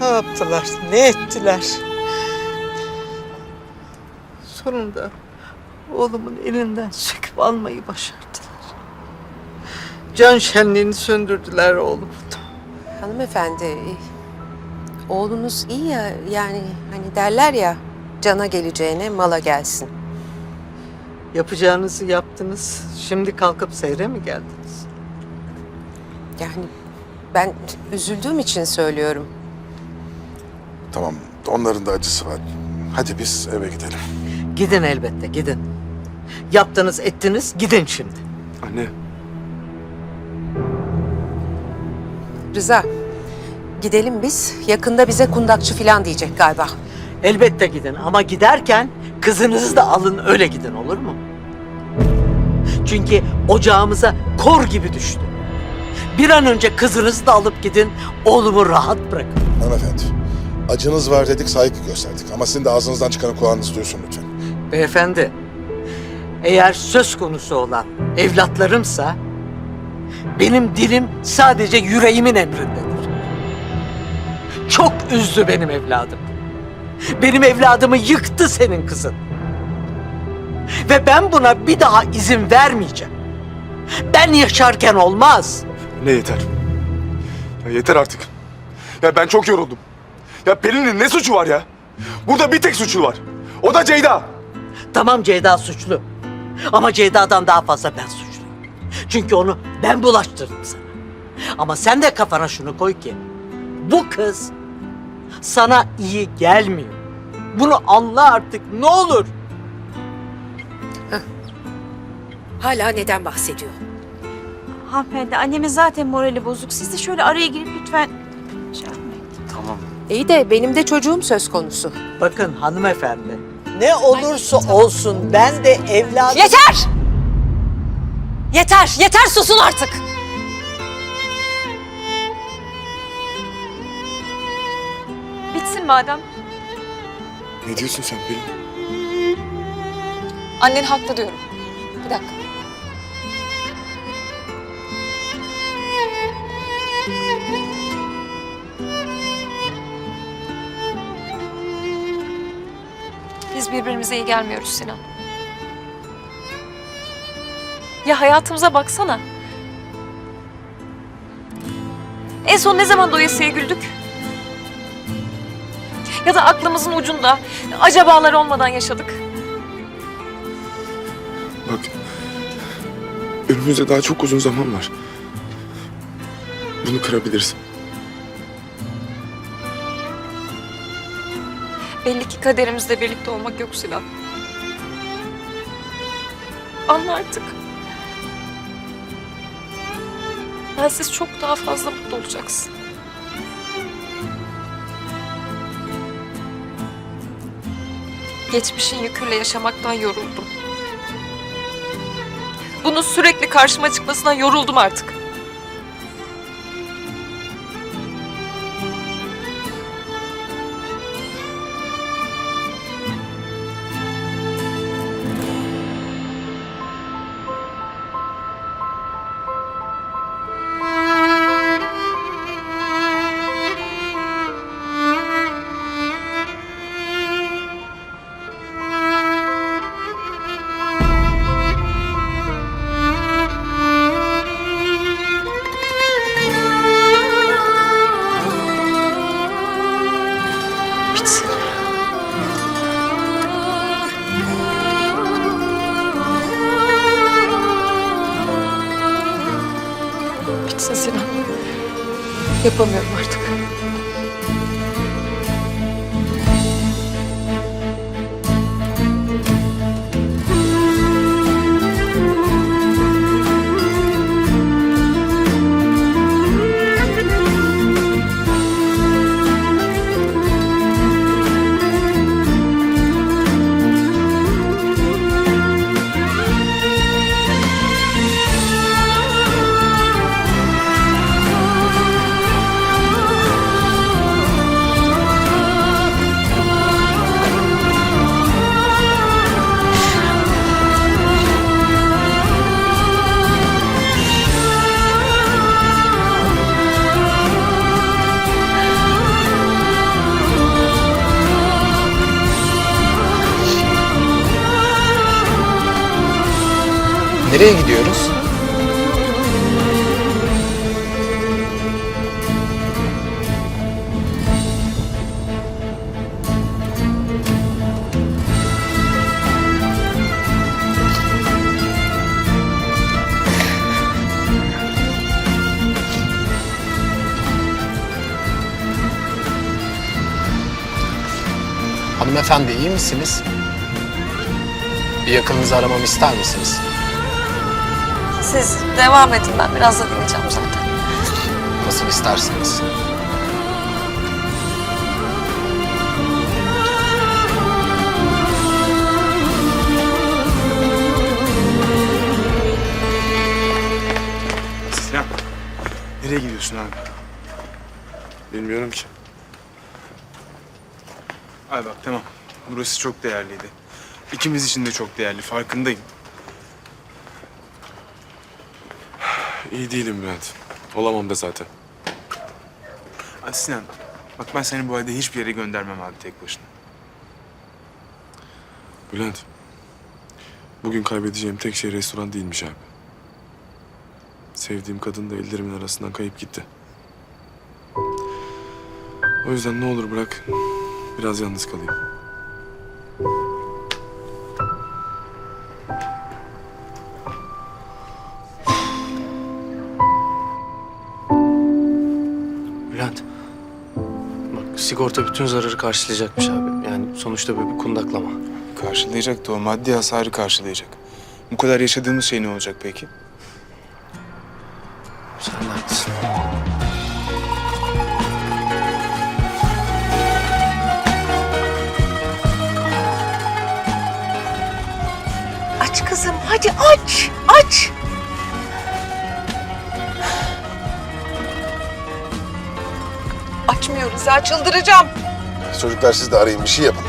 Ne yaptılar, ne ettiler? Sonunda oğlumun elinden söküp almayı başardılar. Can şenliğini söndürdüler oğlumun. Hanımefendi, oğlunuz iyi ya yani hani derler ya cana geleceğine mala gelsin. Yapacağınızı yaptınız. Şimdi kalkıp seyre mi geldiniz? Yani ben üzüldüğüm için söylüyorum. Tamam, onların da acısı var. Hadi biz eve gidelim. Gidin elbette, gidin. Yaptınız, ettiniz, gidin şimdi. Anne. Rıza, gidelim biz. Yakında bize kundakçı falan diyecek galiba. Elbette gidin ama giderken kızınızı da alın öyle gidin olur mu? Çünkü ocağımıza kor gibi düştü. Bir an önce kızınızı da alıp gidin, oğlumu rahat bırakın. Hanımefendi, acınız var dedik, saygı gösterdik. Ama sizin de ağzınızdan çıkanı kulağınız duysun lütfen. Beyefendi, eğer söz konusu olan evlatlarımsa benim dilim sadece yüreğimin emrindedir. Çok üzdü benim evladım. Benim evladımı yıktı senin kızın. Ve ben buna bir daha izin vermeyeceğim. Ben yaşarken olmaz. Ne yeter. Ya yeter artık. Ya ben çok yoruldum. Ya Pelin'in ne suçu var ya? Burada bir tek suçu var. O da Ceyda. Tamam Ceyda suçlu. Ama Ceyda'dan daha fazla ben suçluyum. Çünkü onu ben bulaştırdım sana. Ama sen de kafana şunu koy ki bu kız sana iyi gelmiyor. Bunu anla artık ne olur. Hala neden bahsediyor? Hanımefendi annemin zaten morali bozuk. Siz de şöyle araya girip lütfen şey yapmayın. Tamam. İyi de benim de çocuğum söz konusu. Bakın hanımefendi ne olursa olsun ben de evladım... Yeter! Yeter, yeter susun artık. Bitsin madem. Ne diyorsun sen Pelin? Annen haklı diyorum. Bir dakika. Biz birbirimize iyi gelmiyoruz Sinan. Ya hayatımıza baksana. En son ne zaman doyasıya güldük? Ya da aklımızın ucunda acabalar olmadan yaşadık. Bak. Önümüzde daha çok uzun zaman var. Bunu kırabilirsin. Belli ki kaderimizde birlikte olmak yok Sinan. Anla artık. Bensiz çok daha fazla mutlu olacaksın. Geçmişin yüküyle yaşamaktan yoruldum. Bunun sürekli karşıma çıkmasından yoruldum artık. Yapamıyorum artık. Nereye gidiyoruz? Hanımefendi iyi misiniz? Bir yakınınızı aramamı ister misiniz? Siz devam edin ben biraz da dinleyeceğim zaten. Nasıl isterseniz. Sinan. Nereye gidiyorsun abi? Bilmiyorum ki. Ay bak tamam. Burası çok değerliydi. İkimiz için de çok değerli. Farkındayım. İyi değilim Bülent. Olamam da zaten. Ay Sinan. Bak ben seni bu halde hiçbir yere göndermem abi tek başına. Bülent. Bugün kaybedeceğim tek şey restoran değilmiş abi. Sevdiğim kadın da ellerimin arasından kayıp gitti. O yüzden ne olur bırak. Biraz yalnız kalayım. Sigorta bütün zararı karşılayacakmış abi. Yani sonuçta böyle bir kundaklama. Karşılayacak da o maddi hasarı karşılayacak. Bu kadar yaşadığımız şey ne olacak peki? Sen de haklısın. Aç kızım hadi aç aç. Açmıyoruz ya çıldıracağım. Çocuklar siz de arayın bir şey yapın.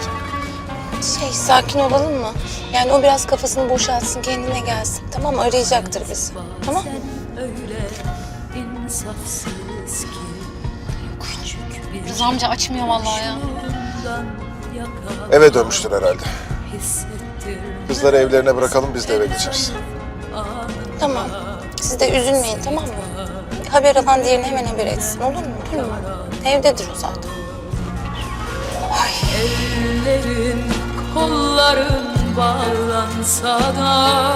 Şey sakin olalım mı? Yani o biraz kafasını boşaltsın, kendine gelsin. Tamam mı? Arayacaktır bizi. Tamam Rıza amca açmıyor vallahi ya. Eve dönmüştür herhalde. Kızları evlerine bırakalım biz de eve geçeriz. Tamam. Siz de üzülmeyin tamam mı? Haber alan diğerini hemen haber etsin olur mu? Tamam. Evdedir o zaten. Ellerin, kolların bağlansa da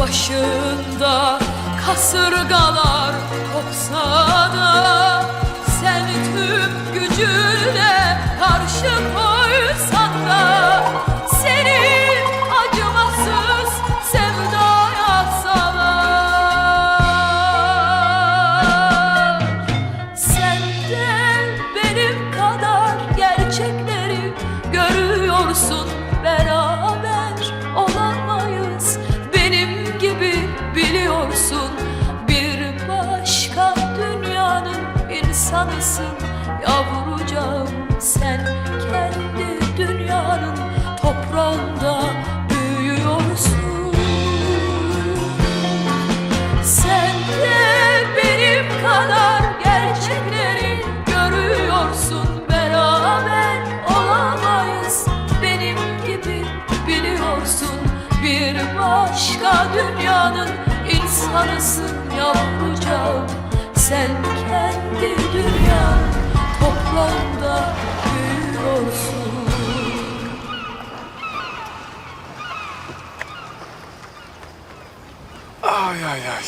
Başında kasırgalar kopsa da Sen tüm gücünle karşı koysan da insanısın yavrucağım Sen kendi dünyanın toprağında büyüyorsun Ay ay ay.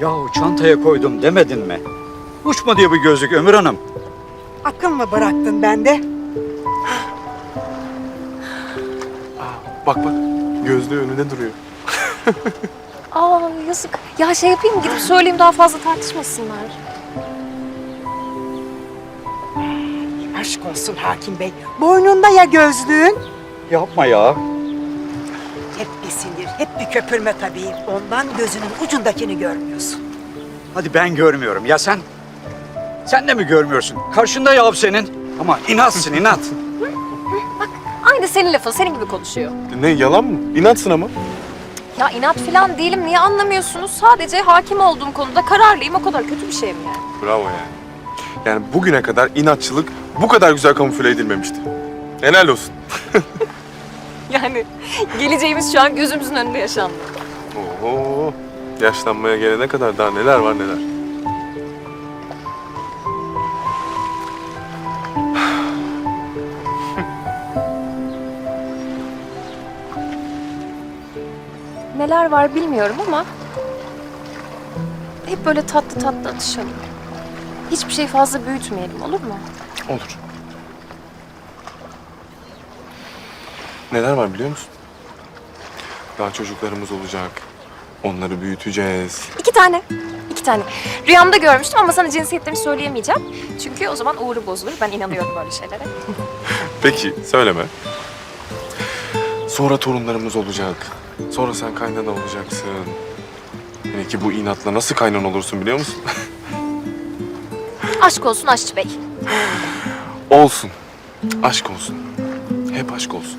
Yahu çantaya koydum demedin mi? Uçma diye bu gözlük Ömür Hanım. Akın mı bıraktın bende? Bak bak. Gözlüğü önünde duruyor. Aa yazık. Ya şey yapayım gidip söyleyeyim daha fazla tartışmasınlar. Aşk olsun hakim bey. Boynunda ya gözlüğün? Yapma ya. Hep bir sinir, hep bir köpürme tabii. Ondan gözünün ucundakini görmüyorsun. Hadi ben görmüyorum. Ya sen? Sen de mi görmüyorsun? Karşında ya senin. Ama inatsın inat. Aynı senin lafın senin gibi konuşuyor. Ne yalan mı? İnatsın ama. Ya inat falan değilim niye anlamıyorsunuz? Sadece hakim olduğum konuda kararlıyım o kadar kötü bir şey mi yani? Bravo yani. Yani bugüne kadar inatçılık bu kadar güzel kamufle edilmemişti. Helal olsun. Yani geleceğimiz şu an gözümüzün önünde yaşandı. Oho. Yaşlanmaya gelene kadar daha neler var neler. Neler var bilmiyorum ama hep böyle tatlı tatlı atışalım. Hiçbir şey fazla büyütmeyelim olur mu? Olur. Neler var biliyor musun? Daha çocuklarımız olacak. Onları büyüteceğiz. İki tane. İki tane. Rüyamda görmüştüm ama sana cinsiyetlerini söyleyemeyeceğim. Çünkü o zaman uğru bozulur. Ben inanıyorum böyle şeylere. Peki söyleme. Sonra torunlarımız olacak. Sonra sen kaynana olacaksın. Hele ki bu inatla nasıl kaynan olursun biliyor musun? Aşk olsun Aşçı Bey. olsun. Aşk olsun. Hep aşk olsun.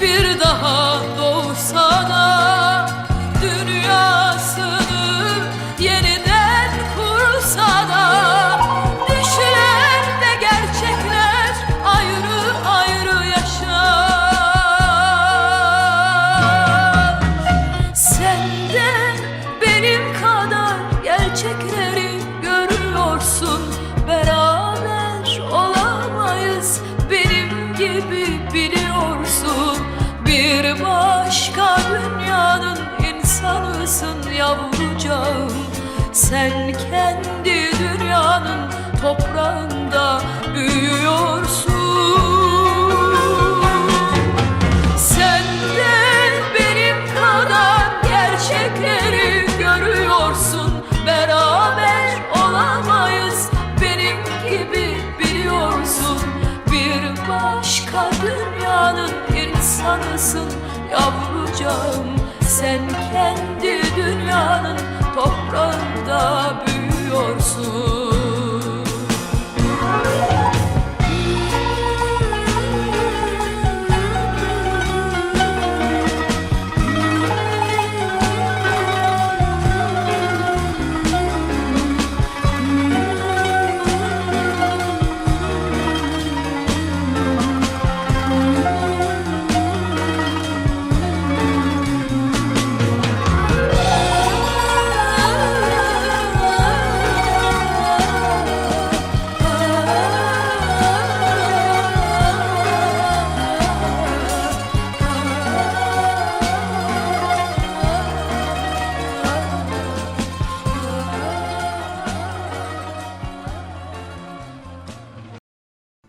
bir daha doğsa da Dünyasını yeniden kursa da Düşler ve gerçekler ayrı ayrı yaşar. Sen de benim kadar gerçekleri görüyorsun. Beraber olamayız. Benim gibi biliyorsun Bir başka dünyanın insanısın yavrucağım. Sen kendi dünyanın toprağında büyüyorsun yavrucağım. Sen kendi dünyanın toprağında büyüyorsun